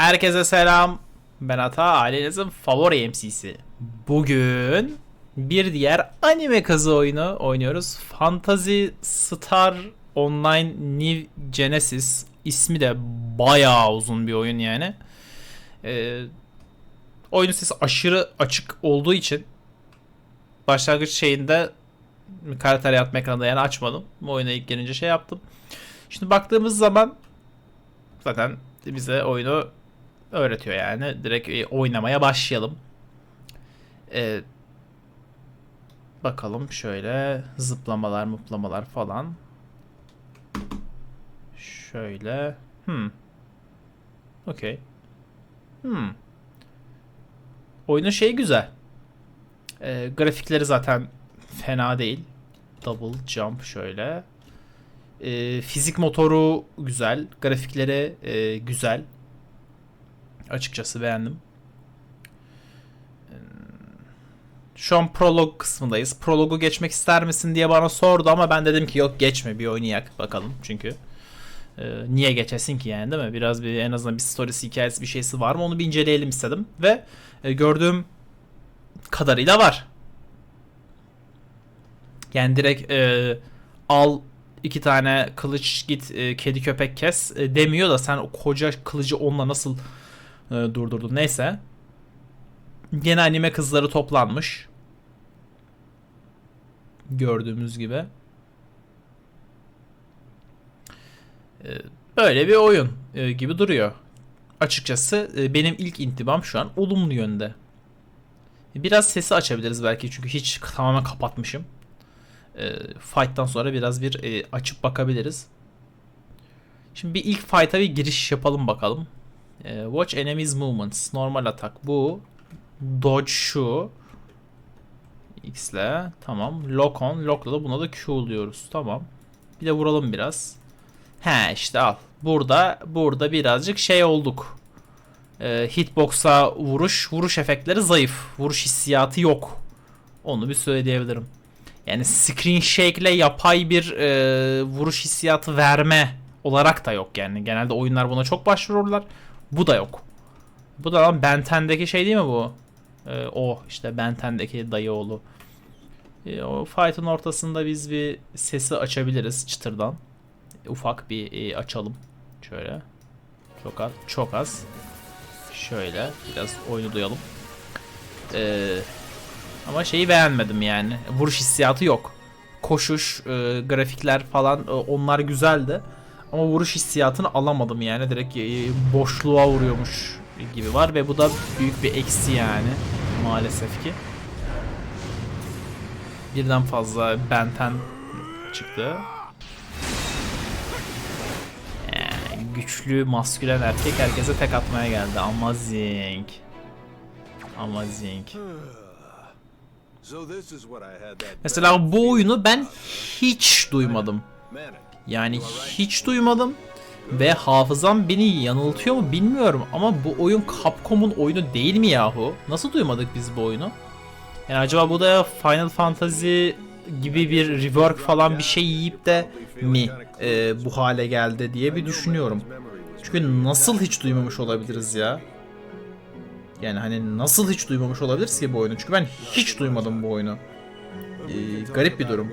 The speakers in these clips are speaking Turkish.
Herkese selam. Ben Ata, ailenizin favori MC'si. Bugün bir diğer anime kazı oyunu oynuyoruz. Fantasy Star Online New Genesis. İsmi de bayağı uzun bir oyun yani. Ee, oyunun sesi aşırı açık olduğu için başlangıç şeyinde karakter yaratma ekranında yani açmadım. Bu oyuna ilk gelince şey yaptım. Şimdi baktığımız zaman zaten bize oyunu öğretiyor yani. Direkt e, oynamaya başlayalım. Ee, bakalım şöyle zıplamalar muplamalar falan. Şöyle. Hmm. Okey. Hmm. Oyunun şeyi güzel. Ee, grafikleri zaten fena değil. Double jump şöyle. Ee, fizik motoru güzel. Grafikleri e, güzel. Açıkçası beğendim. Şu an prolog kısmındayız. Prologu geçmek ister misin diye bana sordu ama ben dedim ki yok geçme bir oynayak bakalım çünkü. Ee, niye geçesin ki yani değil mi? Biraz bir en azından bir storiesi hikayesi bir şeysi var mı onu bir inceleyelim istedim. Ve e, gördüğüm kadarıyla var. Yani direkt e, al iki tane kılıç git e, kedi köpek kes e, demiyor da sen o koca kılıcı onunla nasıl e, durdurdun neyse. Gene anime kızları toplanmış. Gördüğümüz gibi. E, böyle bir oyun e, gibi duruyor. Açıkçası e, benim ilk intibam şu an olumlu yönde. Biraz sesi açabiliriz belki çünkü hiç tamamen kapatmışım. Fight'tan sonra biraz bir açıp bakabiliriz. Şimdi bir ilk fight'a bir giriş yapalım bakalım. E, watch enemies movements. Normal atak bu. Dodge şu. X ile. Tamam. Lock on. Lock'la da buna da Q diyoruz. Tamam. Bir de vuralım biraz. He işte al. Burada burada birazcık şey olduk. E, hitbox'a vuruş. Vuruş efektleri zayıf. Vuruş hissiyatı yok. Onu bir söyleyebilirim. Yani screen shake ile yapay bir e, vuruş hissiyatı verme olarak da yok yani. Genelde oyunlar buna çok başvururlar. Bu da yok. Bu da lan Ben 10'deki şey değil mi bu? E, o işte Ben 10'deki dayı oğlu. E, o fight'ın ortasında biz bir sesi açabiliriz çıtırdan. Ufak bir e, açalım. Şöyle. Çok az. Çok az. Şöyle. Biraz oyunu duyalım. Eee ama şeyi beğenmedim yani. Vuruş hissiyatı yok. Koşuş, e, grafikler falan e, onlar güzeldi. Ama vuruş hissiyatını alamadım yani. Direkt e, boşluğa vuruyormuş gibi var ve bu da büyük bir eksi yani maalesef ki. Birden fazla benten çıktı. Yani güçlü, maskülen erkek herkese tek atmaya geldi. Amazing. Amazing. Mesela bu oyunu ben hiç duymadım. Yani hiç duymadım. Ve hafızam beni yanıltıyor mu bilmiyorum ama bu oyun Capcom'un oyunu değil mi yahu? Nasıl duymadık biz bu oyunu? Yani acaba bu da Final Fantasy gibi bir rework falan bir şey yiyip de mi e, bu hale geldi diye bir düşünüyorum. Çünkü nasıl hiç duymamış olabiliriz ya? Yani hani nasıl hiç duymamış olabiliriz ki bu oyunu? Çünkü ben hiç duymadım bu oyunu. Ee, garip bir durum.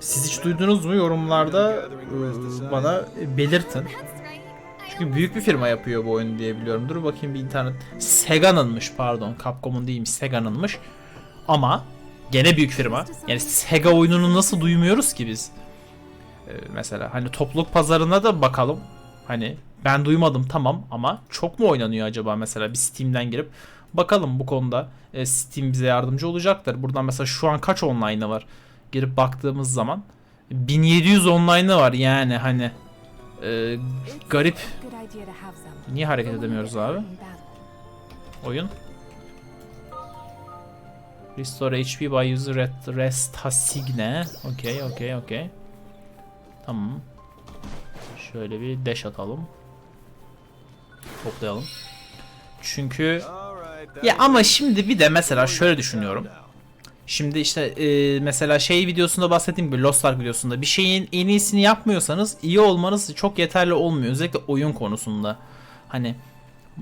Siz hiç duydunuz mu yorumlarda e, bana belirtin. Çünkü büyük bir firma yapıyor bu oyunu diye biliyorum. Dur bakayım bir internet. Sega'nınmış pardon. Capcom'un değilmiş Sega'nınmış. Ama gene büyük firma. Yani Sega oyununu nasıl duymuyoruz ki biz? Ee, mesela hani topluluk pazarına da bakalım. Hani ben duymadım tamam ama çok mu oynanıyor acaba mesela bir Steam'den girip bakalım bu konuda e, Steam bize yardımcı olacaktır. Buradan mesela şu an kaç online'ı var? Girip baktığımız zaman 1700 online'ı var yani hani e, garip. Niye hareket edemiyoruz abi? Oyun. Restore HP by user at rest hasigne. Okey okey okey. Tamam. Şöyle bir dash atalım. Toplayalım. Çünkü ya ama şimdi bir de mesela şöyle düşünüyorum. Şimdi işte e, mesela şey videosunda bahsettiğim gibi Lost Ark videosunda bir şeyin en iyisini yapmıyorsanız iyi olmanız çok yeterli olmuyor. Özellikle oyun konusunda. Hani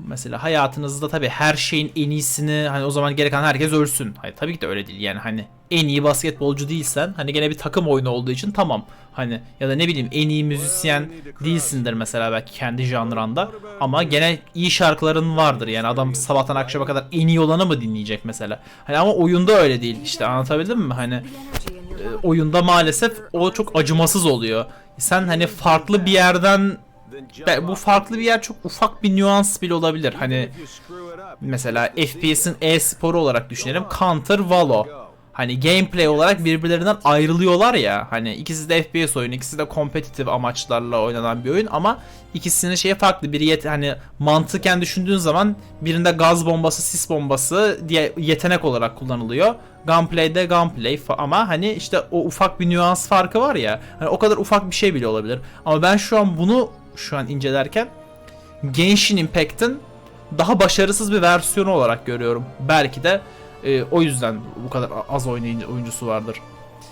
mesela hayatınızda tabii her şeyin en iyisini hani o zaman gereken herkes ölsün. Hayır tabii ki de öyle değil. Yani hani en iyi basketbolcu değilsen hani gene bir takım oyunu olduğu için tamam. Hani ya da ne bileyim en iyi müzisyen değilsindir mesela belki kendi janranda ama gene iyi şarkıların vardır. Yani adam sabahtan akşama kadar en iyi olanı mı dinleyecek mesela? Hani ama oyunda öyle değil. İşte anlatabildim mi? Hani e, oyunda maalesef o çok acımasız oluyor. Sen hani farklı bir yerden bu farklı bir yer çok ufak bir nüans bile olabilir. Hani mesela FPS'in e-sporu olarak düşünelim. Counter Valo. Hani gameplay olarak birbirlerinden ayrılıyorlar ya. Hani ikisi de FPS oyunu, ikisi de kompetitif amaçlarla oynanan bir oyun ama ikisinin şeyi farklı. Biri yet hani mantıken düşündüğün zaman birinde gaz bombası, sis bombası diye yetenek olarak kullanılıyor. Gunplay'de gunplay ama hani işte o ufak bir nüans farkı var ya. Hani o kadar ufak bir şey bile olabilir. Ama ben şu an bunu şu an incelerken Genshin Impact'in daha başarısız bir versiyonu olarak görüyorum. Belki de e, o yüzden bu kadar az oynayıcı oyuncusu vardır.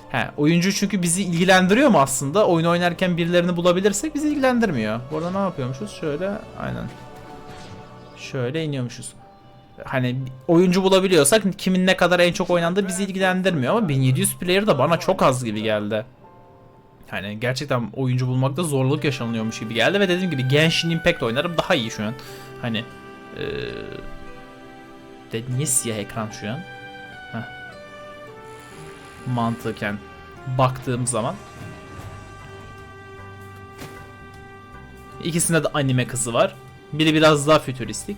He, oyuncu çünkü bizi ilgilendiriyor mu aslında? Oyun oynarken birilerini bulabilirsek bizi ilgilendirmiyor. Bu arada ne yapıyormuşuz? Şöyle aynen. Şöyle iniyormuşuz. Hani oyuncu bulabiliyorsak kimin ne kadar en çok oynandığı bizi ilgilendirmiyor ama 1700 player da bana çok az gibi geldi. Hani gerçekten oyuncu bulmakta zorluk yaşanıyormuş gibi geldi ve dediğim gibi Genshin Impact oynarım daha iyi şu an. Hani eee de niye siyah ekran şu an? Heh. Mantıken baktığım zaman. İkisinde de anime kızı var. Biri biraz daha fütüristik.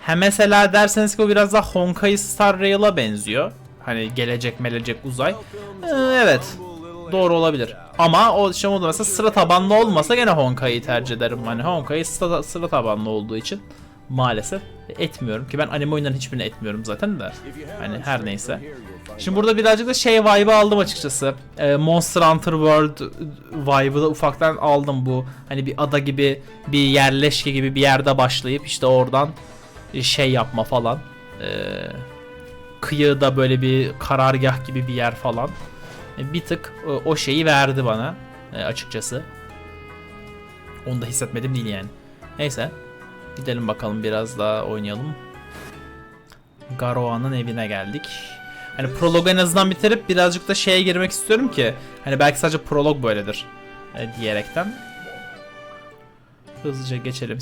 Ha mesela derseniz ki o biraz daha Honkai Star Rail'a benziyor. Hani gelecek melecek uzay. Ee, evet. Doğru olabilir. Ama o işte o da mesela sıra tabanlı olmasa gene Honkai'yi tercih ederim. Hani Honkai sıra, sıra tabanlı olduğu için maalesef etmiyorum ki ben anime oyunların hiçbirini etmiyorum zaten de. Hani her neyse. Şimdi burada birazcık da şey vibe'ı aldım açıkçası. Ee, Monster Hunter World vibe'ı da ufaktan aldım bu. Hani bir ada gibi, bir yerleşke gibi bir yerde başlayıp işte oradan şey yapma falan. Ee, kıyıda böyle bir karargah gibi bir yer falan. Ee, bir tık e, o şeyi verdi bana e, açıkçası. Onu da hissetmedim değil yani. Neyse. Gidelim bakalım biraz daha oynayalım. Garoa'nın evine geldik. Hani prologu en azından bitirip birazcık da şeye girmek istiyorum ki hani belki sadece prolog böyledir e, diyerekten. Hızlıca geçelim.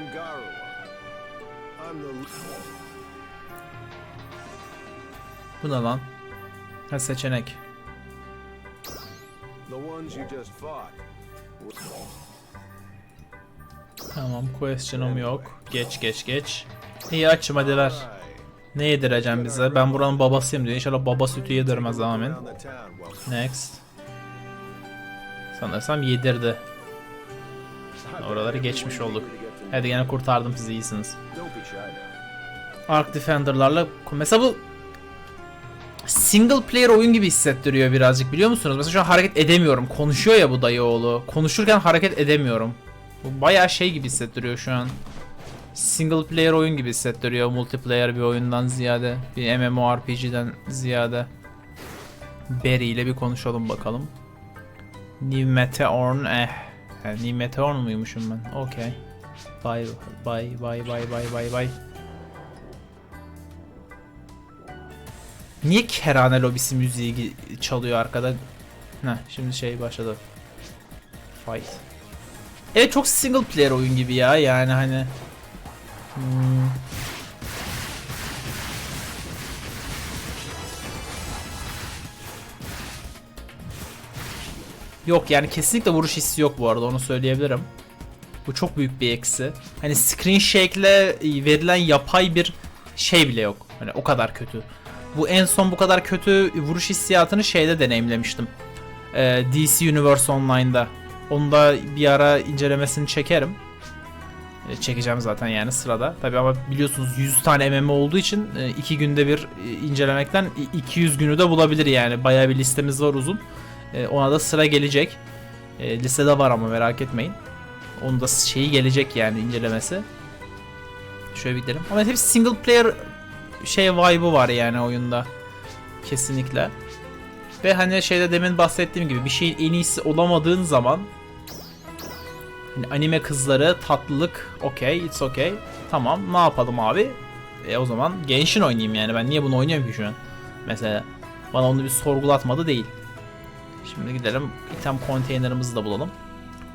I'm Garua. I'm the Bu ne lan? Ha seçenek. Ones you just fought. Tamam question'um yok. Geç geç geç. İyi açım hadi ver. Ne yedireceğim bize? Ben buranın babasıyım diyor. İnşallah baba sütü yedirmez amin. Next. Sanırsam yedirdi. Oraları geçmiş olduk. Hadi gene kurtardım sizi iyisiniz. Ark Defender'larla mesela bu single player oyun gibi hissettiriyor birazcık biliyor musunuz? Mesela şu an hareket edemiyorum. Konuşuyor ya bu dayı oğlu. Konuşurken hareket edemiyorum. Bu bayağı şey gibi hissettiriyor şu an. Single player oyun gibi hissettiriyor multiplayer bir oyundan ziyade. Bir MMORPG'den ziyade. Barry ile bir konuşalım bakalım. New Meteorn eh. Ha, New Meteorn muymuşum ben? Okey. Bye bye bye bye bye bye bye. Niye kerane lobisi müziği çalıyor arkada? Heh, şimdi şey başladı. Fight. Evet çok single player oyun gibi ya yani hani. Hmm. Yok yani kesinlikle vuruş hissi yok bu arada onu söyleyebilirim. Bu çok büyük bir eksi. Hani screen shake'le verilen yapay bir şey bile yok. Hani o kadar kötü. Bu en son bu kadar kötü vuruş hissiyatını şeyde deneyimlemiştim. Ee, DC Universe Online'da. Onu da bir ara incelemesini çekerim. Ee, çekeceğim zaten yani sırada. Tabi ama biliyorsunuz 100 tane MMO olduğu için 2 günde bir e, incelemekten i- 200 günü de bulabilir yani. Bayağı bir listemiz var uzun. Ee, ona da sıra gelecek. Ee, listede var ama merak etmeyin. Onun da şeyi gelecek yani incelemesi. Şöyle bir gidelim. Ama hep single player şey vibe'ı var yani oyunda. Kesinlikle. Ve hani şeyde demin bahsettiğim gibi bir şeyin en iyisi olamadığın zaman hani anime kızları tatlılık okey it's okay. Tamam ne yapalım abi? E o zaman Genshin oynayayım yani. Ben niye bunu oynuyorum ki şu an? Mesela bana onu bir sorgulatmadı değil. Şimdi gidelim item konteynerimizi de bulalım.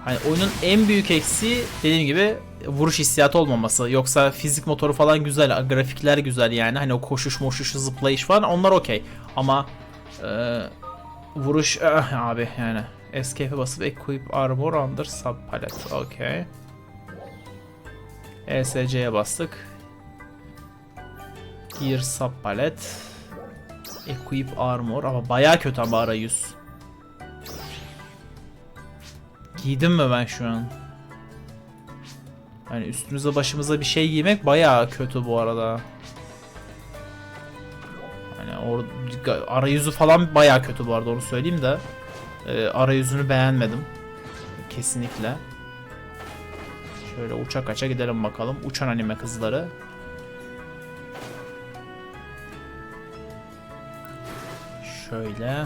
Hani oyunun en büyük eksiği dediğim gibi vuruş hissiyatı olmaması yoksa fizik motoru falan güzel grafikler güzel yani hani o koşuş moşuş zıplayış falan onlar okey. Ama ee, vuruş eh, abi yani escape'e basıp equip armor under sub palette okey. ESC'ye bastık. Gear sub palette equip armor ama baya kötü ama arayüz. Giydim mi ben şu an hani üstümüze başımıza bir şey giymek baya kötü bu arada Hani or arayüzü falan baya kötü bu arada onu söyleyeyim de. Ee, arayüzünü beğenmedim. Kesinlikle. Şöyle uçak aça gidelim bakalım. Uçan anime kızları. Şöyle.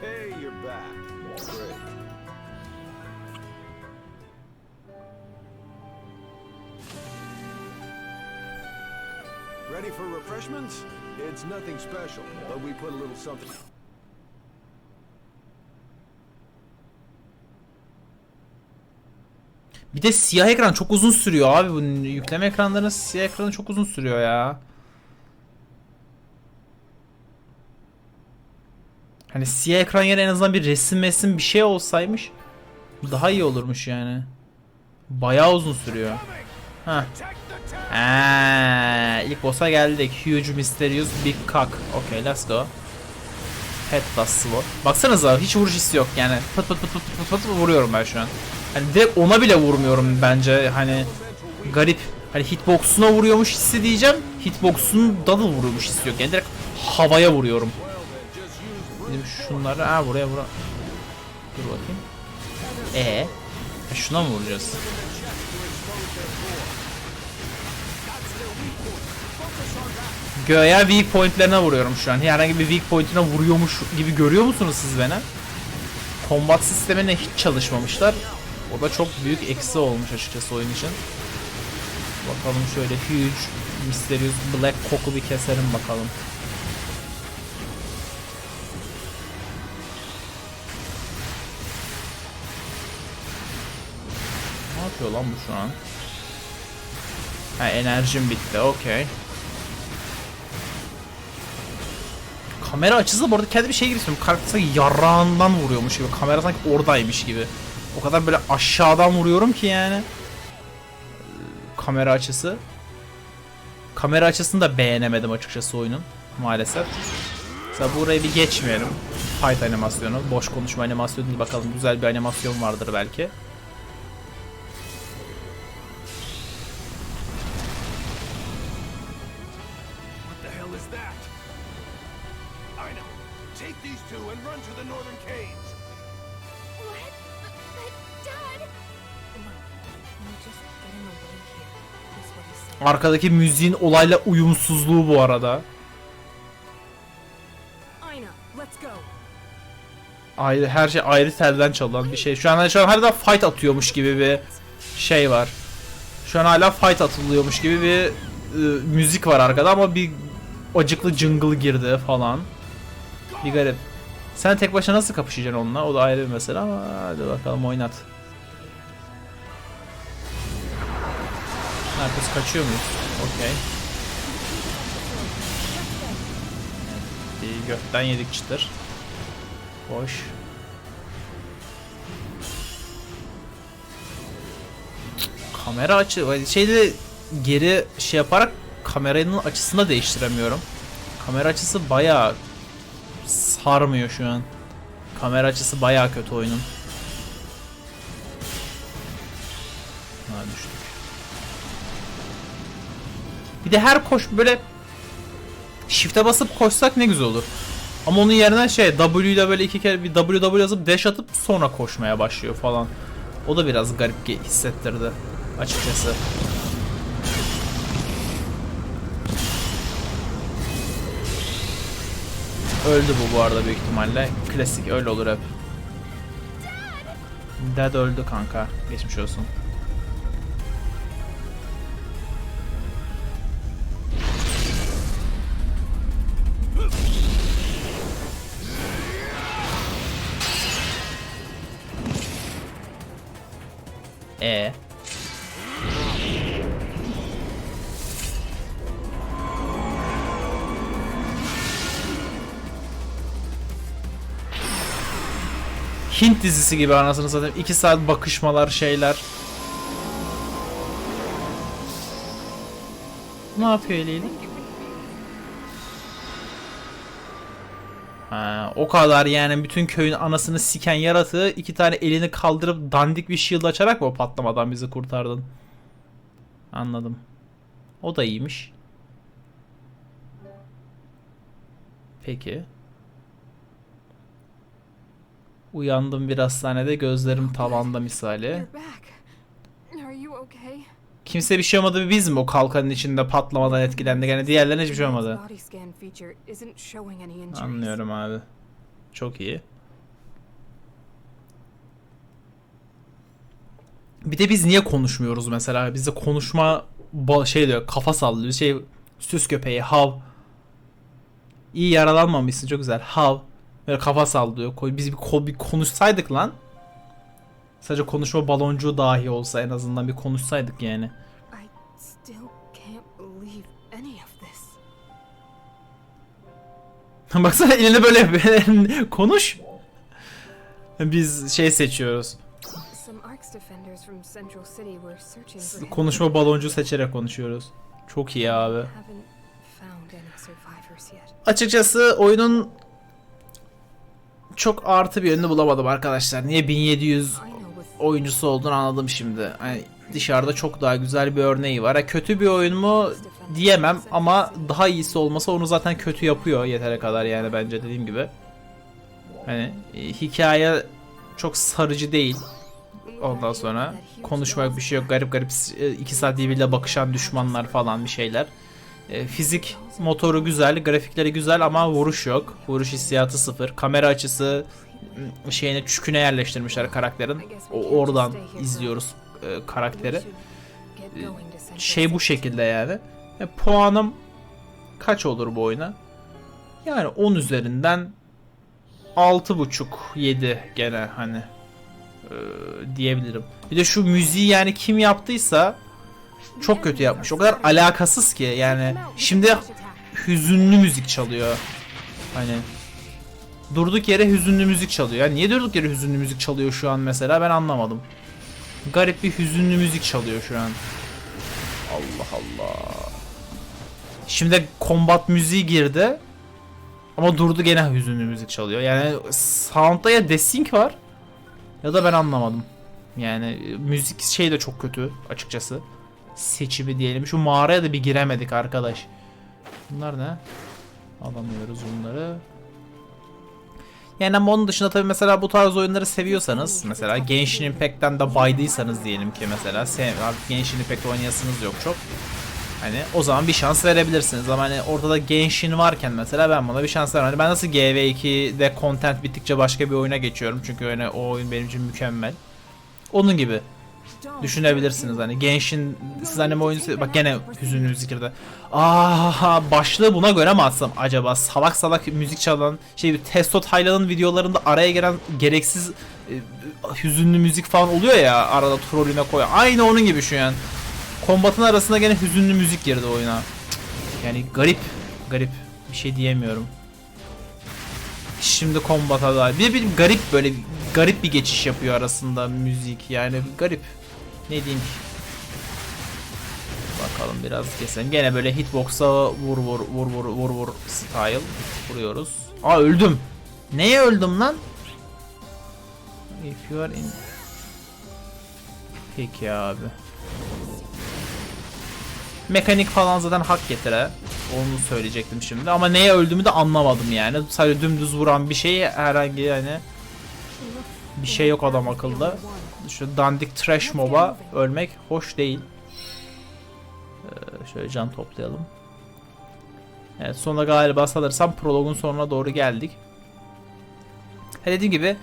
Hey, you're back. Ready for refreshments? It's nothing special, but we put a little something. Bir de siyah ekran çok uzun sürüyor abi. Bu yükleme ekranlarının siyah ekranı çok uzun sürüyor ya. Hani siyah ekran yerine en azından bir resim mesim bir şey olsaymış daha iyi olurmuş yani. Bayağı uzun sürüyor. Ha. Ha, ilk boss'a geldik. Huge Mysterious Big Cock. Okay, let's go. Headless Sword. Baksanıza hiç vuruş hissi yok yani. Pıt pıt pıt pıt pıt pıt vuruyorum ben şu an. Hani direkt ona bile vurmuyorum bence hani garip. Hani hitbox'una vuruyormuş hissi diyeceğim. Hitbox'un double vuruyormuş hissi yok. Yani direkt havaya vuruyorum. Dedim şunları ha buraya vura. Dur bakayım. E ha, şuna mı vuracağız? Göğe weak pointlerine vuruyorum şu an. Herhangi bir weak pointine vuruyormuş gibi görüyor musunuz siz beni? Combat sistemine hiç çalışmamışlar. O da çok büyük eksi olmuş açıkçası oyun için. Bakalım şöyle huge Mysterious Black Cock'u bir keselim bakalım. Ne yapıyor lan bu şu an? Ha enerjim bitti okey. Kamera açısı bu arada kendi bir şey gibi istiyorum. Karakter yarağından vuruyormuş gibi. Kamera sanki oradaymış gibi. O kadar böyle aşağıdan vuruyorum ki yani. Kamera açısı. Kamera açısını da beğenemedim açıkçası oyunun. Maalesef. Mesela burayı bir geçmeyelim. Fight animasyonu. Boş konuşma animasyonu bakalım. Güzel bir animasyon vardır belki. Arkadaki müziğin olayla uyumsuzluğu bu arada. Ayrı her şey ayrı telden çalınan bir şey. Şu an şu an hala fight atıyormuş gibi bir şey var. Şu an hala fight atılıyormuş gibi bir e, müzik var arkada ama bir acıklı jungle girdi falan. Bir garip. Sen tek başına nasıl kapışacaksın onunla? O da ayrı bir mesele ama hadi bakalım oynat. Yapıyoruz? Kaçıyor muyuz? Okey. Bir gökten yedik çıtır. Boş. Kamera açı şeyde geri şey yaparak kameranın açısını da değiştiremiyorum. Kamera açısı bayağı sarmıyor şu an. Kamera açısı bayağı kötü oyunun. Bir de her koş böyle Shift'e basıp koşsak ne güzel olur. Ama onun yerine şey W ile böyle iki kere bir W W yazıp dash atıp sonra koşmaya başlıyor falan. O da biraz garip hissettirdi açıkçası. Öldü bu bu arada büyük ihtimalle. Klasik öyle olur hep. Dad öldü kanka. Geçmiş olsun. E Hint dizisi gibi anasını satayım. 2 saat bakışmalar şeyler. Ne yapıyor eliyle? Ha, o kadar yani bütün köyün anasını siken yaratığı iki tane elini kaldırıp dandik bir shield açarak mı o patlamadan bizi kurtardın? Anladım. O da iyiymiş. Peki. Uyandım bir hastanede gözlerim tavanda misali. Kimse bir şey olmadı biz mi o kalkanın içinde patlamadan etkilendik? Yani diğerlerine hiçbir şey olmadı. Anlıyorum abi. Çok iyi. Bir de biz niye konuşmuyoruz mesela? Bizde konuşma şey diyor kafa sallıyor. Şey süs köpeği hav. İyi yaralanmamışsın çok güzel. Hav. Böyle kafa sallıyor. Biz bir, bir konuşsaydık lan. Sadece konuşma baloncuğu dahi olsa en azından bir konuşsaydık yani. Baksana elini böyle. Konuş. Biz şey seçiyoruz. Konuşma baloncu seçerek konuşuyoruz. Çok iyi abi. Açıkçası oyunun çok artı bir yönünü bulamadım arkadaşlar. Niye 1700 I know with oyuncusu olduğunu anladım şimdi. Hani dışarıda çok daha güzel bir örneği var. Ha, kötü bir oyun mu diyemem ama daha iyisi olmasa onu zaten kötü yapıyor yetere kadar yani bence dediğim gibi. Hani e, hikaye çok sarıcı değil. Ondan sonra konuşmak bir şey yok. Garip garip 2 saat birbiriyle bakışan düşmanlar falan bir şeyler. E, fizik motoru güzel, grafikleri güzel ama vuruş yok. Vuruş hissiyatı sıfır. Kamera açısı şeyine çüküne yerleştirmişler karakterin. O oradan izliyoruz e, karakteri. Şey bu şekilde yani. E, puanım kaç olur bu oyuna? Yani 10 üzerinden 6.5 7 gene hani e, diyebilirim. Bir de şu müziği yani kim yaptıysa çok kötü yapmış. O kadar alakasız ki yani şimdi hüzünlü müzik çalıyor. Hani durduk yere hüzünlü müzik çalıyor. Yani niye durduk yere hüzünlü müzik çalıyor şu an mesela ben anlamadım. Garip bir hüzünlü müzik çalıyor şu an. Allah Allah. Şimdi combat müziği girdi. Ama durdu gene hüzünlü müzik çalıyor. Yani sound'da ya desync var ya da ben anlamadım. Yani müzik şey de çok kötü açıkçası. Seçimi diyelim. Şu mağaraya da bir giremedik arkadaş. Bunlar ne? Alamıyoruz bunları. Yani ama onun dışında tabii mesela bu tarz oyunları seviyorsanız mesela Genshin Impact'ten de baydıysanız diyelim ki mesela sev, Genshin Impact oynayasınız yok çok. Hani o zaman bir şans verebilirsiniz ama hani ortada Genshin varken mesela ben buna bir şans vermem. Hani ben nasıl GV2'de content bittikçe başka bir oyuna geçiyorum çünkü hani o oyun benim için mükemmel. Onun gibi düşünebilirsiniz hani Genshin siz bu oyunu bak gene hüzünlü müzik girdi. Aa başlığı buna göre mi atsam acaba salak salak müzik çalan şey bir Testo Taylan'ın videolarında araya gelen gereksiz e, hüzünlü müzik falan oluyor ya arada trollüne koy. Aynı onun gibi şu an. Kombatın arasında gene hüzünlü müzik girdi oyuna. Yani garip garip bir şey diyemiyorum. Şimdi kombata da bir, bir garip böyle garip bir geçiş yapıyor arasında müzik yani garip. Ne diyeyim? Bakalım biraz keselim. Gene böyle hitbox'a vur vur vur vur vur vur style vuruyoruz. Aa öldüm. Neye öldüm lan? If you are in Peki abi. Mekanik falan zaten hak getire. Onu söyleyecektim şimdi ama neye öldüğümü de anlamadım yani. Sadece dümdüz vuran bir şey herhangi yani bir şey yok adam akıllı. Şu dandik trash moba ölmek hoş değil. Ee, şöyle can toplayalım. Evet sonra galiba sanırsam prologun sonuna doğru geldik. Ha, dediğim gibi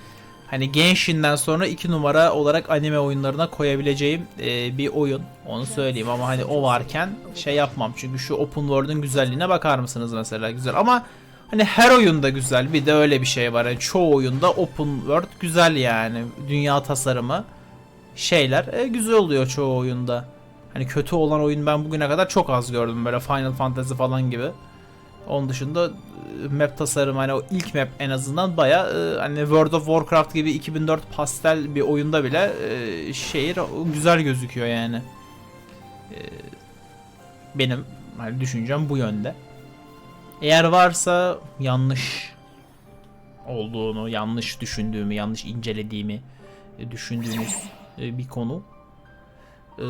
hani Genshin'den sonra iki numara olarak anime oyunlarına koyabileceğim e, bir oyun. Onu söyleyeyim ama hani o varken şey yapmam. Çünkü şu open world'un güzelliğine bakar mısınız mesela güzel ama hani her oyunda güzel. Bir de öyle bir şey var. Yani çoğu oyunda open world güzel yani. Dünya tasarımı şeyler e, güzel oluyor çoğu oyunda. Hani kötü olan oyun ben bugüne kadar çok az gördüm böyle Final Fantasy falan gibi. Onun dışında e, map tasarımı hani o ilk map en azından baya hani World of Warcraft gibi 2004 pastel bir oyunda bile e, şehir güzel gözüküyor yani. E, benim hani düşüncem bu yönde. Eğer varsa yanlış olduğunu, yanlış düşündüğümü, yanlış incelediğimi e, düşündüğünüz e, bir konu e,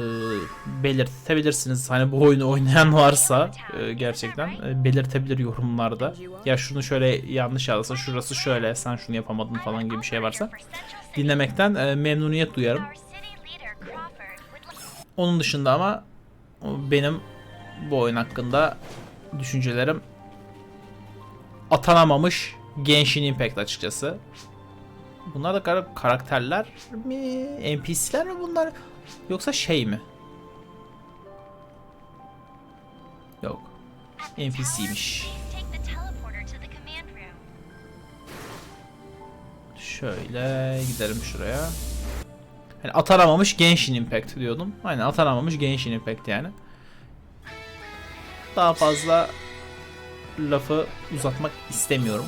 belirtebilirsiniz. Hani bu oyunu oynayan varsa e, gerçekten belirtebilir yorumlarda. Ya şunu şöyle yanlış yazsa, şurası şöyle, sen şunu yapamadın falan gibi bir şey varsa dinlemekten memnuniyet duyarım. Onun dışında ama benim bu oyun hakkında düşüncelerim atanamamış Genshin Impact açıkçası. Bunlar da kar- karakterler mi? NPC'ler mi bunlar? Yoksa şey mi? Yok. NPC'ymiş. Şöyle gidelim şuraya. Yani atanamamış Genshin Impact diyordum. Aynen atanamamış Genshin Impact yani. Daha fazla lafı uzatmak istemiyorum.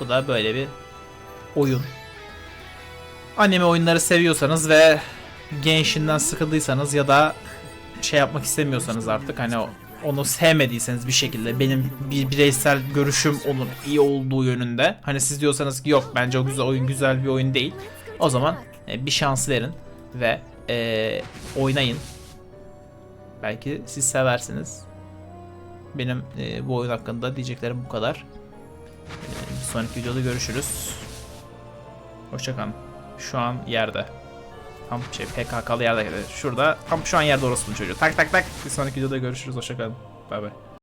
Bu da böyle bir oyun. Anime oyunları seviyorsanız ve Genshin'den sıkıldıysanız ya da şey yapmak istemiyorsanız artık hani onu sevmediyseniz bir şekilde benim bir bireysel görüşüm onun iyi olduğu yönünde. Hani siz diyorsanız ki yok bence o güzel oyun güzel bir oyun değil. O zaman e, bir şans verin ve e, oynayın. Belki siz seversiniz. Benim e, bu oyun hakkında diyeceklerim bu kadar. E, sonraki videoda görüşürüz. Hoşçakalın. Şu an yerde. Tam şey PKK'lı yerde. Şurada tam şu an yerde orospu çocuğu. Tak tak tak. Bir sonraki videoda görüşürüz. Hoşçakalın. Bay bay.